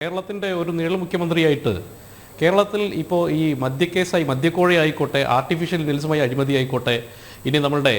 കേരളത്തിന്റെ ഒരു നീള മുഖ്യമന്ത്രിയായിട്ട് കേരളത്തിൽ ഇപ്പോൾ ഈ മദ്യക്കേസായി മദ്യക്കോഴ ആയിക്കോട്ടെ ആർട്ടിഫിഷ്യൽ നെൽസുമായി അഴിമതി ആയിക്കോട്ടെ ഇനി നമ്മളുടെ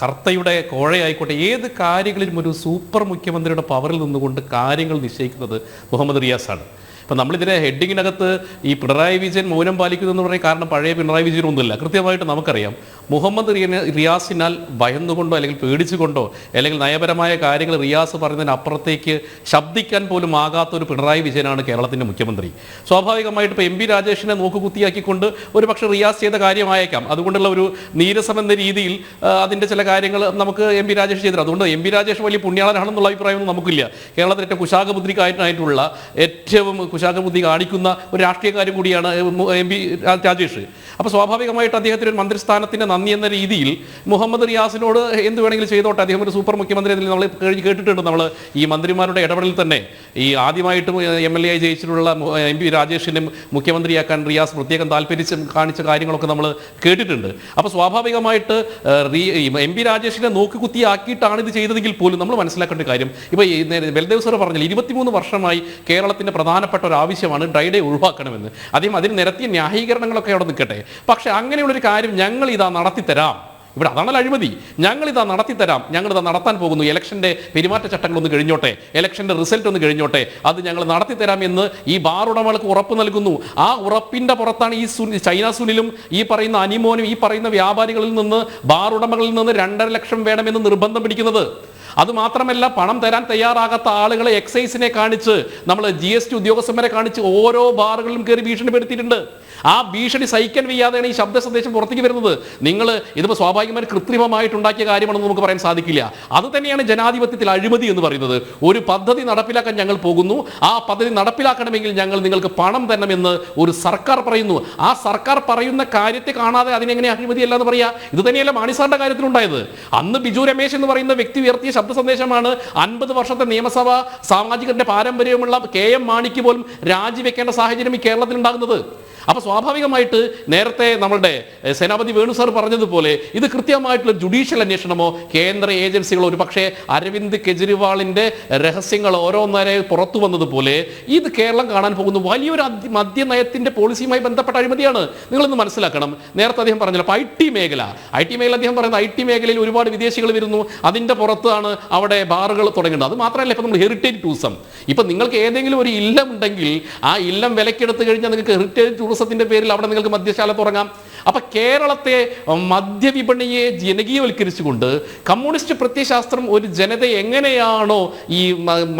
കർത്തയുടെ കർത്തയുടെ കോഴയായിക്കോട്ടെ ഏത് കാര്യങ്ങളിലും ഒരു സൂപ്പർ മുഖ്യമന്ത്രിയുടെ പവറിൽ നിന്നുകൊണ്ട് കാര്യങ്ങൾ നിശ്ചയിക്കുന്നത് മുഹമ്മദ് റിയാസാണ്. ഇപ്പം നമ്മളിതിനെ ഹെഡിങ്ങിനകത്ത് ഈ പിണറായി വിജയൻ മൗനം പാലിക്കുന്നു എന്ന് പറയുന്ന കാരണം പഴയ പിണറായി വിജയൻ ഒന്നുമില്ല. കൃത്യമായിട്ട് നമുക്കറിയാം. മുഹമ്മദ് റിയ- റിയാസിനാൽ ഭയന്നുകൊണ്ടോ അല്ലെങ്കിൽ പേടിച്ചുകൊണ്ടോ അല്ലെങ്കിൽ നയപരമായ കാര്യങ്ങൾ റിയാസ് പറയുന്നതിന് അപ്പുറത്തേക്ക് ശബ്ദിക്കാൻ പോലും ആകാത്ത ഒരു പിണറായി വിജയനാണ് കേരളത്തിന്റെ മുഖ്യമന്ത്രി. സ്വാഭാവികമായിട്ട് ഇപ്പോൾ എം പി രാജേഷിനെ നോക്കുകുത്തിയാക്കിക്കൊണ്ട് ഒരു പക്ഷേ റിയാസ് ചെയ്ത കാര്യമായേക്കാം. അതുകൊണ്ടുള്ള ഒരു നീരസം എന്ന രീതിയിൽ അതിന്റെ ചില കാര്യങ്ങൾ നമുക്ക് എം പി രാജേഷ് ചെയ്തിട്ടുണ്ട്. അതുകൊണ്ട് എം പി രാജേഷ് വലിയ പുണ്യാളനാണെന്നുള്ള അഭിപ്രായമൊന്നും നമുക്കില്ല. കേരളത്തിൽ ഏറ്റവും കുശാകബുദ്ധിക്കാരനായിട്ടുള്ള ഏറ്റവും കുശാകബുദ്ധി കാണിക്കുന്ന ഒരു രാഷ്ട്രീയക്കാരൻ കൂടിയാണ് എം പി രാജേഷ്. അപ്പോൾ സ്വാഭാവികമായിട്ട് അദ്ദേഹത്തിന് ഒരു മന്ത്രിസ്ഥാനത്തിന്റെ നന്ദി എന്ന രീതിയിൽ മുഹമ്മദ് റിയാസിനോട് എന്ത് വേണമെങ്കിലും ചെയ്തോട്ടെ? അദ്ദേഹം ഒരു സൂപ്പർ മുഖ്യമന്ത്രി എന്നതിൽ നമ്മൾ കഴിഞ്ഞ് കേട്ടിട്ടുണ്ട് നമ്മൾ. ഈ മന്ത്രിമാരുടെ ഇടപെടൽ തന്നെ ഈ ആദ്യമായിട്ടും എം എൽ എ ജയിച്ചിട്ടുള്ള എം പി രാജേഷിനെ മുഖ്യമന്ത്രിയാക്കാൻ റിയാസ് പ്രത്യേകം താല്പര്യം കാണിച്ച കാര്യങ്ങളൊക്കെ നമ്മൾ കേട്ടിട്ടുണ്ട്. അപ്പോൾ സ്വാഭാവികമായിട്ട് എം പി രാജേഷിനെ നോക്കിക്കുത്തിയാക്കിയിട്ടാണ് ഇത് ചെയ്തതെങ്കിൽ പോലും നമ്മൾ മനസ്സിലാക്കേണ്ട കാര്യം. ഇപ്പോൾ ബൽദേവ് സർ പറഞ്ഞില്ല ഇരുപത്തിമൂന്ന് വർഷമായി കേരളത്തിന്റെ പ്രധാനപ്പെട്ട ഒരു ആവശ്യമാണ് ഡ്രൈ ഡേ ഒഴിവാക്കണമെന്ന്. അദ്ദേഹം അതിന് നിരത്തിയ ന്യായീകരണങ്ങളൊക്കെ അവിടെ നിൽക്കട്ടെ. പക്ഷേ അങ്ങനെയുള്ളൊരു കാര്യം ഞങ്ങൾ ഇതാ നടത്തിത്തരാം. ഇവിടെ അതാണല്ലോ അഴിമതി. ഞങ്ങളിതാ നടത്തി നടത്തിത്തരാം. ഞങ്ങളിതാ നടത്താൻ പോകുന്നു. ഇലക്ഷന്റെ പെരുമാറ്റച്ചട്ടങ്ങളൊന്ന് കഴിഞ്ഞോട്ടെ. ഇലക്ഷന്റെ റിസൾട്ട് ഒന്ന് കഴിഞ്ഞോട്ടെ. അത് ഞങ്ങൾ നടത്തിത്തരാം എന്ന് ഈ ബാർ ഉടമകൾക്ക് ഉറപ്പ് നൽകുന്നു. ആ ഉറപ്പിന്റെ പുറത്താണ് ഈ ചൈന സുനിലും ഈ പറയുന്ന അനിമോനും ഈ പറയുന്ന വ്യാപാരികളിൽ നിന്ന് ബാർ ഉടമകളിൽ നിന്ന് രണ്ടര ലക്ഷം വേണമെന്ന് നിർബന്ധം പിടിക്കുന്നത്. അത് മാത്രമല്ല പണം തരാൻ തയ്യാറാകാത്ത ആളുകളെ എക്സൈസിനെ കാണിച്ച് നമ്മൾ ജി എസ് ടി ഉദ്യോഗസ്ഥന്മാരെ കാണിച്ച് ഓരോ ബാറുകളിലും കയറി ഭീഷണിപ്പെടുത്തിയിട്ടുണ്ട്. ആ ഭീഷണി സഹിക്കാൻ വയ്യാതെയാണ് ഈ ശബ്ദ സന്ദേശം പുറത്തേക്ക് വരുന്നത്. നിങ്ങൾ ഇതിപ്പോൾ സ്വാഭാവികമായി കൃത്രിമമായിട്ടുണ്ടാക്കിയ കാര്യമാണെന്ന് നമുക്ക് പറയാൻ സാധിക്കില്ല. അത് തന്നെയാണ് ജനാധിപത്യത്തിൽ അഴിമതി എന്ന് പറയുന്നത്. ഒരു പദ്ധതി നടപ്പിലാക്കാൻ ഞങ്ങൾ പോകുന്നു. ആ പദ്ധതി നടപ്പിലാക്കണമെങ്കിൽ ഞങ്ങൾ നിങ്ങൾക്ക് പണം തരണമെന്ന് ഒരു സർക്കാർ പറയുന്നു. ആ സർക്കാർ പറയുന്ന കാര്യത്തെ കാണാതെ അതിനെങ്ങനെ അഴിമതിയല്ല എന്ന് പറയാ? ഇത് തന്നെയല്ല മാണിസാറിന്റെ കാര്യത്തിലുണ്ടായത്. അന്ന് ബിജു രമേശ് എന്ന് പറയുന്ന വ്യക്തി ഉയർത്തിയ ശബ്ദ സന്ദേശമാണ് അൻപത് വർഷത്തെ നിയമസഭ സാമാജികന്റെ പാരമ്പര്യമുള്ള കെ എം മാണിക്ക് പോലും രാജിവെക്കേണ്ട സാഹചര്യം ഈ കേരളത്തിൽ ഉണ്ടാകുന്നത്. അപ്പൊ സ്വാഭാവികമായിട്ട് നേരത്തെ നമ്മളുടെ സേനാപതി വേണു സാർ പറഞ്ഞതുപോലെ ഇത് കൃത്യമായിട്ടുള്ള ജുഡീഷ്യൽ അന്വേഷണമോ കേന്ദ്ര ഏജൻസികളോ ഒരു പക്ഷേ അരവിന്ദ് കെജ്രിവാളിന്റെ രഹസ്യങ്ങൾ ഓരോന്നേരെ പുറത്തു വന്നതുപോലെ ഇത് കേരളം കാണാൻ പോകുന്ന വലിയൊരു മദ്യനയത്തിന്റെ പോളിസിയുമായി ബന്ധപ്പെട്ട അഴിമതിയാണ്. നിങ്ങളൊന്ന് മനസ്സിലാക്കണം. നേരത്തെ അദ്ദേഹം പറഞ്ഞല്ലോ ഐ ടി മേഖല ഐ ടി മേഖല അദ്ദേഹം പറയുന്നത് ഐ ടി മേഖലയിൽ ഒരുപാട് വിദേശികൾ വരുന്നു അതിന്റെ പുറത്താണ് അവിടെ ബാറുകൾ തുടങ്ങുന്നത് അത് മാത്രമല്ല ഇപ്പൊ നമ്മൾ ഹെറിറ്റേജ് ടൂറിസം ഇപ്പൊ നിങ്ങൾക്ക് ഏതെങ്കിലും ഒരു ഇല്ലം ഉണ്ടെങ്കിൽ ആ ഇല്ലം വിലക്കെടുത്ത് കഴിഞ്ഞാൽ നിങ്ങൾക്ക് ഹെറിറ്റേജ് ടൂറിസത്തിന്റെ പേരിൽ അവിടെ നിങ്ങൾക്ക് മദ്യശാല തുടങ്ങാം അപ്പൊ കേരളത്തെ മദ്യവിപണിയെ ജനകീയവൽക്കരിച്ചുകൊണ്ട് കമ്മ്യൂണിസ്റ്റ് പ്രത്യയശാസ്ത്രം ഒരു ജനത എങ്ങനെയാണോ ഈ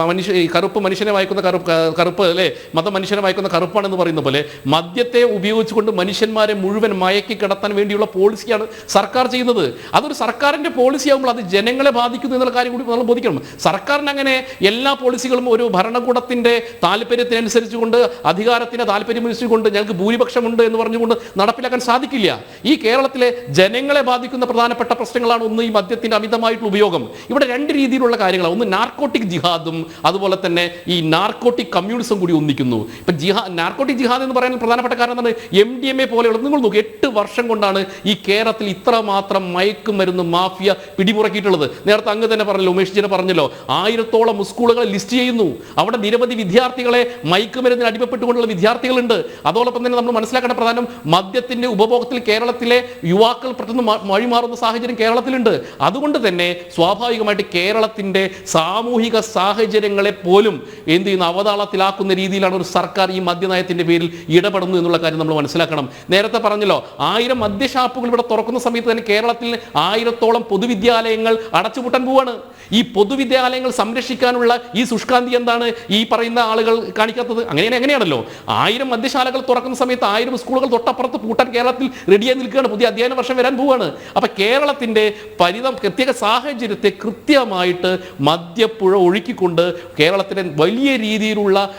മനുഷ്യ കറുപ്പ് മനുഷ്യനെ വായിക്കുന്ന കറുപ്പ് കറുപ്പ് അല്ലെ? മത മനുഷ്യനെ വായിക്കുന്ന കറുപ്പാണെന്ന് പറയുന്ന പോലെ മദ്യത്തെ ഉപയോഗിച്ചുകൊണ്ട് മനുഷ്യന്മാരെ മുഴുവൻ മയക്കി കിടത്താൻ വേണ്ടിയുള്ള പോളിസിയാണ് സർക്കാർ ചെയ്യുന്നത്. അതൊരു സർക്കാരിന്റെ പോളിസി ആകുമ്പോൾ അത് ജനങ്ങളെ ബാധിക്കുന്നു എന്നുള്ള കാര്യം കൂടി നമ്മൾ ബോധിക്കണം. സർക്കാരിന് അങ്ങനെ എല്ലാ പോളിസികളും ഒരു ഭരണകൂടത്തിന്റെ താല്പര്യത്തിനനുസരിച്ചുകൊണ്ട് അധികാരത്തിന്റെ താല്പര്യമനുസരിച്ചുകൊണ്ട് ഞങ്ങൾക്ക് ഭൂരിപക്ഷമുണ്ട് എന്ന് പറഞ്ഞുകൊണ്ട് നടപ്പിലാക്കാൻ സാധിക്കില്ല ഈ കേരളത്തിലെ ജനങ്ങളെ ബാധിക്കുന്ന പ്രധാനപ്പെട്ട പ്രശ്നങ്ങളാണ് ഒന്ന് ഈ മദ്യത്തിന്റെ അമിതമായിട്ടുള്ള ഉപയോഗം. ഇവിടെ രണ്ട് രീതിയിലുള്ള കാര്യങ്ങളാണ് ഒന്ന് നാർക്കോട്ടിക് ജിഹാദും അതുപോലെ തന്നെ ഈ നാർക്കോട്ടിക് കമ്മ്യൂണിസം കൂടി ഒന്നിക്കുന്നു. ഇപ്പൊ ജിഹാ നാർക്കോട്ടിക് ജിഹാദ് എന്ന് പറയാൻ പ്രധാനപ്പെട്ട കാരണം എന്താണ്? എം ഡി എം എ പോലെയുള്ള നിങ്ങൾ നോക്കി എട്ട് വർഷം കൊണ്ടാണ് ഈ കേരളത്തിൽ ഇത്ര മാത്രം മയക്കുമരുന്ന് മാഫിയ പിടിമുറക്കിയിട്ടുള്ളത്. നേരത്തെ അങ്ങ് തന്നെ പറഞ്ഞല്ലോ ഉമേഷ് ജിനെ പറഞ്ഞല്ലോ ആയിരത്തോളം സ്കൂളുകൾ ലിസ്റ്റ് ചെയ്യുന്നു. അവിടെ നിരവധി വിദ്യാർത്ഥികളെ മയക്കുമരുന്നിന് അടിമപ്പെട്ടുകൊണ്ടുള്ള വിദ്യാർത്ഥികളുണ്ട്. അതോടൊപ്പം തന്നെ നമ്മൾ മനസ്സിലാക്കേണ്ട പ്രധാനം മദ്യത്തിന്റെ ഉപഭോഗത്തിൽ കേരളത്തിലെ യുവാക്കൾ പെട്ടെന്ന് വഴിമാറുന്ന സാഹചര്യം കേരളത്തിലുണ്ട്. അതുകൊണ്ട് തന്നെ സ്വാഭാവികമായിട്ട് കേരളത്തിന്റെ സാമൂഹിക സാഹചര്യങ്ങളെ പോലും എന്ത് ചെയ്യുന്ന അവതാളത്തിലാക്കുന്ന രീതിയിലാണ് ഒരു സർക്കാർ ഈ മദ്യനയത്തിന്റെ പേരിൽ ഇടപെടുന്നു എന്നുള്ള കാര്യം നമ്മൾ മനസ്സിലാക്കണം. നേരത്തെ പറഞ്ഞല്ലോ ആയിരം മദ്യഷാപ്പുകൾ ഇവിടെ തുറക്കുന്ന സമയത്ത് തന്നെ കേരളത്തിൽ ആയിരത്തോളം പൊതുവിദ്യാലയങ്ങൾ അടച്ചുപൂട്ടാൻ പോവാണ്. ഈ പൊതുവിദ്യാലയങ്ങൾ സംരക്ഷിക്കാനുള്ള ഈ ശുഷ്കാന്തി എന്താണ് ഈ പറയുന്ന ആളുകൾ കാണിക്കാത്തത്? അങ്ങനെ എങ്ങനെയാണല്ലോ ആയിരം മദ്യശാലകൾ തുറക്കുന്ന സമയത്ത് ആയിരം സ്കൂളുകൾ തൊട്ടപ്പുറത്ത് പൂട്ടാൻ കേരളത്തിൽ റെഡിയായി നിൽക്കുകയാണ്. പുതിയ അധ്യയന വർഷം വരാൻ പോവുകയാണ് അപ്പൊ കേരളത്തിന്റെ പരിതം പ്രത്യേക സാഹചര്യത്തെ കൃത്യമായിട്ട് മദ്യപ്പുഴ ഒഴുക്കിക്കൊണ്ട് കേരളത്തിലെ വലിയ രീതിയിലുള്ള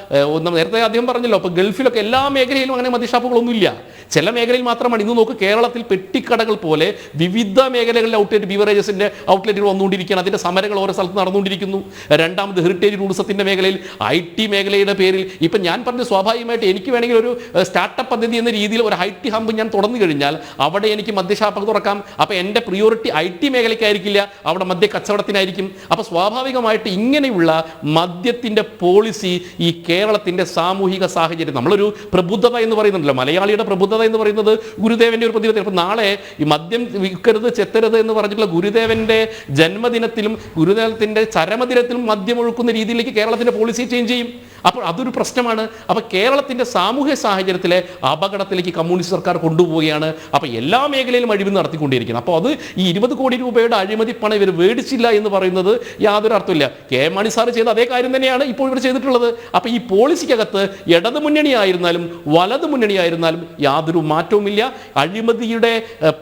നേരത്തെ അദ്ദേഹം പറഞ്ഞല്ലോ അപ്പൊ ഗൾഫിലൊക്കെ എല്ലാ മേഖലയിലും അങ്ങനെ മദ്യഷാപ്പുകളൊന്നുമില്ല. ചില മേഖലയിൽ മാത്രമാണ്. ഇന്ന് നോക്ക് കേരളത്തിൽ പെട്ടിക്കടകൾ പോലെ വിവിധ മേഖലകളിലെ ഔട്ട്ലെറ്റ് ബീവറേജസിന്റെ ഔട്ട്ലെറ്റുകൾ വന്നുകൊണ്ടിരിക്കുകയാണ്. അതിന്റെ സമരങ്ങൾ ഓരോ സ്ഥലത്ത് നടന്നുകൊണ്ടിരിക്കുന്നു. രണ്ടാമത് ഹെറിറ്റേജ് ടൂറിസത്തിന്റെ മേഖലയിൽ ഐ ടി മേഖലയുടെ പേരിൽ. ഇപ്പം ഞാൻ പറഞ്ഞ സ്വാഭാവികമായിട്ട് എനിക്ക് വേണമെങ്കിൽ ഒരു സ്റ്റാർട്ടപ്പ് പദ്ധതി എന്ന രീതിയിൽ ഒരു ഐ ടി ഹമ്പ് ഞാൻ തുറന്നു കഴിഞ്ഞാൽ അവിടെ എനിക്ക് മദ്യശാപ്പ തുറക്കാം. അപ്പോൾ എന്റെ പ്രിയോറിറ്റി ഐ ടി മേഖലയ്ക്കായിരിക്കില്ല അവിടെ മദ്യ കച്ചവടത്തിനായിരിക്കും. അപ്പോൾ സ്വാഭാവികമായിട്ട് ഇങ്ങനെയുള്ള മദ്യത്തിന്റെ പോളിസി ഈ കേരളത്തിന്റെ സാമൂഹിക സാഹചര്യം. നമ്മളൊരു പ്രബുദ്ധത എന്ന് പറയുന്നുണ്ടല്ലോ. മലയാളിയുടെ പ്രബുദ്ധത എന്ന് പറയുന്നത് ഗുരുദേവന്റെ ഒരു പ്രതിപത്തി അപ്പം നാളെ ഈ മദ്യം വിൽക്കരുത് ചെത്തരുത് എന്ന് പറഞ്ഞിട്ടുള്ള ഗുരുദേവന്റെ ജന്മദിനത്തിലും ഗുരുദേവത്തിന്റെ ചരമദിനത്തിലും മദ്യം ഒഴുക്കുന്ന രീതിയിലേക്ക് കേരളത്തിന്റെ പോളിസി ചേഞ്ച് ചെയ്യും. അപ്പോൾ അതൊരു പ്രശ്നമാണ്. അപ്പോൾ കേരളത്തിന്റെ സാമൂഹ്യ സാഹചര്യത്തിലെ അപകടത്തിലേക്ക് കമ്മ്യൂണിസ്റ്റ് സർക്കാർ കൊണ്ടുപോവുകയാണ്. അപ്പോൾ എല്ലാ മേഖലയിലും അഴിമതി നടത്തിക്കൊണ്ടിരിക്കുന്നത് അപ്പോൾ അത് ഈ ഇരുപത് കോടി രൂപയുടെ അഴിമതി പണം ഇവർ മേടിച്ചില്ല എന്ന് പറയുന്നത് യാതൊരു അർത്ഥമില്ല കെ എം മാണി സാർ ചെയ്ത അതേ കാര്യം തന്നെയാണ് ഇപ്പോൾ ഇവർ ചെയ്തിട്ടുള്ളത്. അപ്പോൾ ഈ പോളിസിക്കകത്ത് ഇടത് മുന്നണിയായിരുന്നാലും വലത് മുന്നണിയായിരുന്നാലും യാതൊരു മാറ്റവുമില്ല. അഴിമതിയുടെ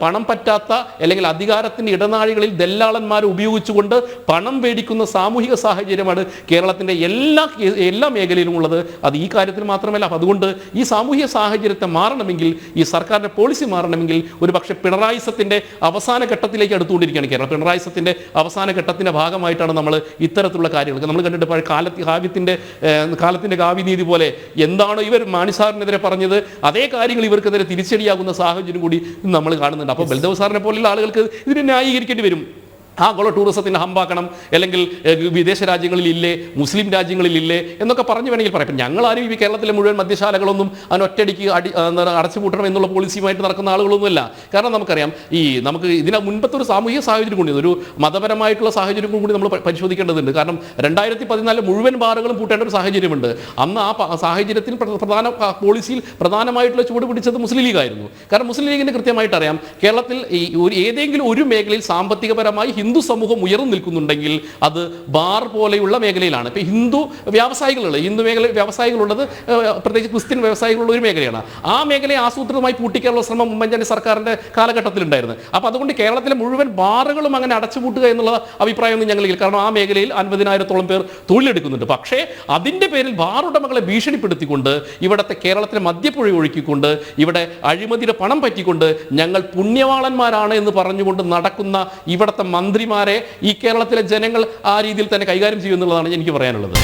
പണം പറ്റാത്ത അല്ലെങ്കിൽ അധികാരത്തിന്റെ ഇടനാഴികളിൽ ദല്ലാളന്മാരെ ഉപയോഗിച്ചുകൊണ്ട് പണം മേടിക്കുന്ന സാമൂഹിക സാഹചര്യമാണ് കേരളത്തിന്റെ എല്ലാ എല്ലാ മേഖലയിലും ഉള്ളത് അത് ഈ കാര്യത്തിൽ മാത്രമല്ല അപ്പം അതുകൊണ്ട് ഈ സാമൂഹ്യ സാഹചര്യത്തെ മാറണമെങ്കിൽ ഈ സർക്കാരിന്റെ പോളിസി മാറണമെങ്കിൽ ഒരു പക്ഷേ പിണറായിസത്തിന്റെ അവസാന ഘട്ടത്തിലേക്ക് അടുത്തുകൊണ്ടിരിക്കുകയാണ് കേരളം. പിണറായിസത്തിന്റെ അവസാന ഘട്ടത്തിന്റെ ഭാഗമായിട്ടാണ് നമ്മൾ ഇത്തരത്തിലുള്ള കാര്യങ്ങൾ നമ്മൾ കണ്ടിട്ട് പഴയ കാലത്ത് കാവ്യത്തിന്റെ കാലത്തിന്റെ കാവ്യനീതി പോലെ എന്താണ് ഇവർ മാണിസാറിനെതിരെ പറഞ്ഞത് അതേ കാര്യങ്ങൾ ഇവർക്കെതിരെ തിരിച്ചടിയാകുന്ന സാഹചര്യം കൂടി നമ്മൾ കാണുന്നുണ്ട്. അപ്പോൾ ബൽദേവ് സാറിനെ പോലെയുള്ള ആളുകൾക്ക് ഇതിനെ ന്യായീകരിക്കേണ്ടി വരും. ആഗോള ടൂറിസത്തിന് ഹമ്പാക്കണം അല്ലെങ്കിൽ വിദേശ രാജ്യങ്ങളിൽ ഇല്ലേ മുസ്ലിം രാജ്യങ്ങളിൽ ഇല്ലേ എന്നൊക്കെ പറഞ്ഞു വേണമെങ്കിൽ പറയാം. ഞങ്ങൾ ആരും ഈ കേരളത്തിലെ മുഴുവൻ മദ്യശാലകളൊന്നും അതിന് ഒറ്റയടിക്ക് അടി അടച്ചുപൂട്ടണം എന്നുള്ള പോളിസിയുമായിട്ട് നടക്കുന്ന ആളുകളൊന്നുമല്ല. കാരണം നമുക്കറിയാം ഈ നമുക്ക് ഇതിന് മുൻപത്തെ ഒരു സാമൂഹിക സാഹചര്യം കൂടി ഒരു മതപരമായിട്ടുള്ള സാഹചര്യം കൂടി നമ്മൾ പരിശോധിക്കേണ്ടതുണ്ട്. കാരണം രണ്ടായിരത്തി പതിനാലിൽ മുഴുവൻ ബാറുകളും പൂട്ടേണ്ട ഒരു സാഹചര്യമുണ്ട്. അന്ന് ആ സാഹചര്യത്തിൽ പ്രധാന പോളിസിയിൽ പ്രധാനമായിട്ടുള്ള ചുവട് പിടിച്ചത് മുസ്ലിം ലീഗായിരുന്നു കാരണം മുസ്ലിം ലീഗിന് കൃത്യമായിട്ട് അറിയാം കേരളത്തിൽ ഈ ഒരു ഏതെങ്കിലും ഒരു മേഖലയിൽ സാമ്പത്തികപരമായി ഹിന്ദു സമൂഹം ഉയർന്നു നിൽക്കുന്നുണ്ടെങ്കിൽ അത് ബാർ പോലെയുള്ള മേഖലയിലാണ്. ഇപ്പം ഹിന്ദു വ്യവസായികളുള്ളത് ഹിന്ദു മേഖല വ്യവസായികളുള്ളത് പ്രത്യേകിച്ച് ക്രിസ്ത്യൻ വ്യവസായികളുള്ള ഒരു മേഖലയാണ്. ആ മേഖലയെ ആസൂത്രിതമായി പൂട്ടിക്കാനുള്ള ശ്രമം ഉമ്മൻചാണ്ടി സർക്കാരിന്റെ കാലഘട്ടത്തിലുണ്ടായിരുന്നു. അപ്പോൾ അതുകൊണ്ട് കേരളത്തിലെ മുഴുവൻ ബാറുകളും അങ്ങനെ അടച്ചുപൂട്ടുക എന്നുള്ള അഭിപ്രായമൊന്നും ഞങ്ങളില്ല. കാരണം ആ മേഖലയിൽ അൻപതിനായിരത്തോളം പേർ തൊഴിലെടുക്കുന്നുണ്ട്. പക്ഷേ അതിന്റെ പേരിൽ ബാർ ഉടമകളെ ഭീഷണിപ്പെടുത്തിക്കൊണ്ട് ഇവിടുത്തെ കേരളത്തിലെ മദ്യപ്പുഴ ഒഴുക്കിക്കൊണ്ട് ഇവിടെ അഴിമതിയുടെ പണം പറ്റിക്കൊണ്ട് ഞങ്ങൾ പുണ്യവാളന്മാരാണ് എന്ന് പറഞ്ഞുകൊണ്ട് നടക്കുന്ന ഇവിടുത്തെ മന്ത്രിമാരെ ഈ കേരളത്തിലെ ജനങ്ങൾ ആ രീതിയിൽ തന്നെ കൈകാര്യം ചെയ്യുമെന്നുള്ളതാണ് എനിക്ക് പറയാനുള്ളത്.